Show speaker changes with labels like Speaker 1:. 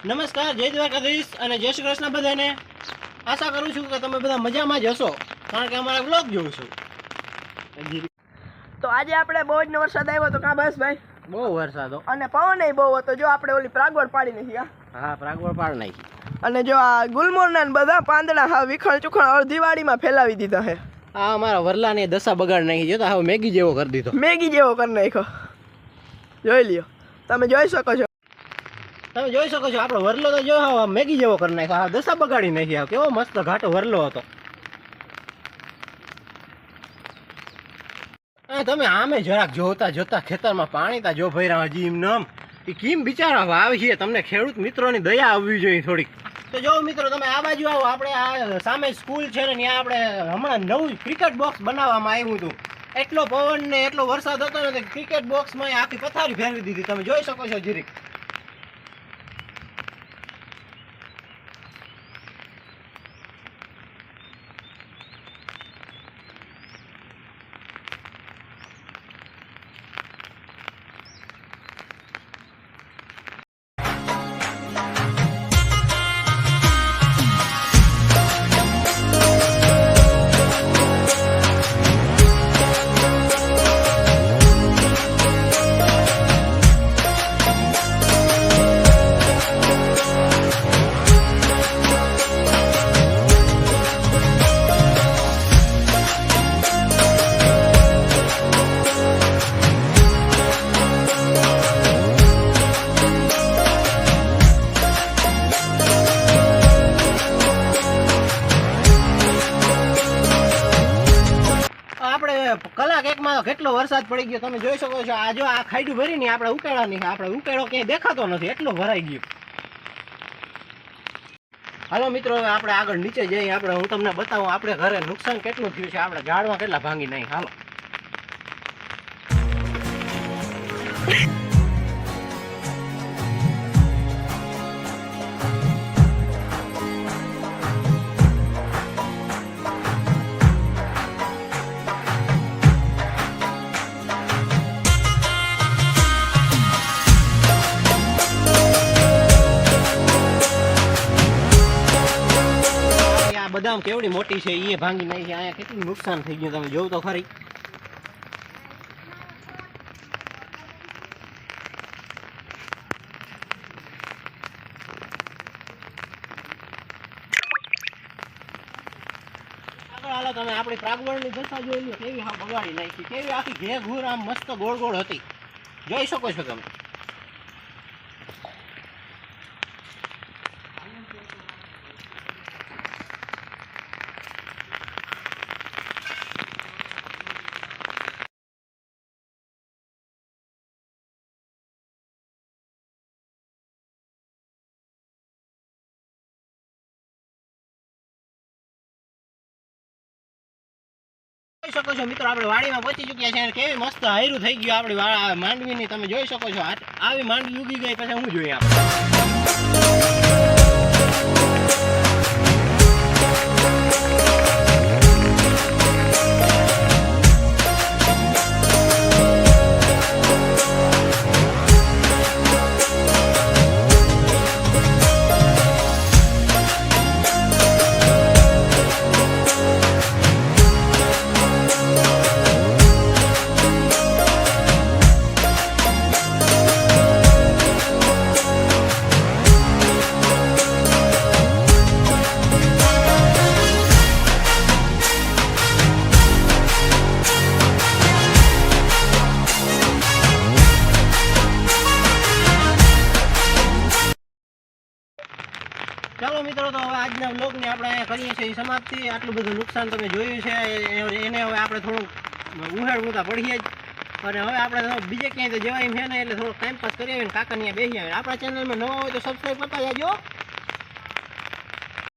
Speaker 1: નમસ્કાર જય દ્વારકાધીશ અને જય શ્રી કૃષ્ણ બધાને. આશા કરું છું કે તમે બધા મજામાં જ હશો કારણ કે અમારા બ્લોગ જોઉં છું.
Speaker 2: તો આજે આપણે બહુ જ વરસાદ આવ્યો તો કા બસ ભાઈ?
Speaker 1: બહુ વરસાદ
Speaker 2: અને પવન બહુ હતો. જો આપણે ઓલી પ્રાગવડ પાડી નથી હા.
Speaker 1: હા પ્રાગવડ પાડ નાખી.
Speaker 2: અને જો આ ગુલમોરના બધા પાંદડા હા વિખણ ચુખણ અડધી વાડીમાં ફેલાવી દીધા છે.
Speaker 1: આ અમારા વરલાને દશા બગાડ નાખી જોતા હવે મેગી જેવો કરી દીધો.
Speaker 2: મેગી જેવો કરી નાખ્યો. જોઈ લ્યો. તમે જોઈ શકો છો.
Speaker 1: તમે જોઈ શકો છો, આપણો વરલો તો જો મેગી જેવો કરી નાખ્યો. હા દશા બગાડી નાખી. કેવો મસ્ત ઘાટો વરલો હતો. તમે આમે જરાક જોતા જોતા ખેતરમાં પાણી તા જો ભર્યા, હજી એમ નમ. એ કેમ બિચારા છે? તમને ખેડૂત મિત્રોની દયા આવવી જોઈએ થોડીક. તો જો મિત્રો, તમે આ બાજુ આવો. આપણે આ સામે સ્કૂલ છે ને, ત્યાં આપણે હમણાં નવું ક્રિકેટ બોક્સ બનાવવામાં આવ્યું હતું. એટલો પવન ને એટલો વરસાદ હતો ને ક્રિકેટ બોક્સમાં આખી પથારી ફેરવી દીધી. તમે જોઈ શકો છો, જીરીક. કલાક એકમાં કેટલો વરસાદ પડી ગયો તમે જોઈ શકો છો. આ જો આ ખાઈડું ભરી ને આપણે નહીં આપણે ઉકેળો ક્યાંય દેખાતો નથી. એટલો ભરાઈ ગયો. હાલો મિત્રો, હવે આપણે આગળ નીચે જઈએ. આપણે હું તમને બતાવું આપણે ઘરે નુકસાન કેટલું થયું છે. આપણે ઝાડમાં કેટલા ભાંગી નહીં હાલો. બદામ કેવડી મોટી છે એ ભાંગી નાખી, અહીંયા કેટલું નુકસાન થઈ ગયું તમે જોવ તો ખરી. હાલો, તમે આપણી પ્રાગવડની દશા જોઈ લો, કેવી હા બગાડી નાખી, કેવી આખી ઘે ઘૂર આમ મસ્ત ગોળ ગોળ હતી. જોઈ શકો છો તમે. જોઈ શકો છો મિત્રો, આપણે વાડીમાં પહોંચી ચૂક્યા છે અને કેવી મસ્ત હાયરું થઈ ગયું આપણી માંડવી માંડવીની, તમે જોઈ શકો છો. આવી માંડવી ઉગી ગઈ, પછી હું જોઈએ આપણે. ચાલો મિત્રો, તો હવે આજના વ્લોગને આપણે અહીંયા કરીએ છીએ સમાપ્તિ. આટલું બધું નુકસાન તમે જોયું છે એને હવે આપણે થોડુંક ઉહેડ ઉતા પડીએ જ. અને હવે આપણે બીજે ક્યાંય જવાય છે ને, એટલે થોડોક ટાઈમ પાસ કરી આવીને કાકા ત્યાં બેસી આવે આપણા ચેનલમાં નવા હોય તો સબસ્ક્રાઈબ કરતા જાજો.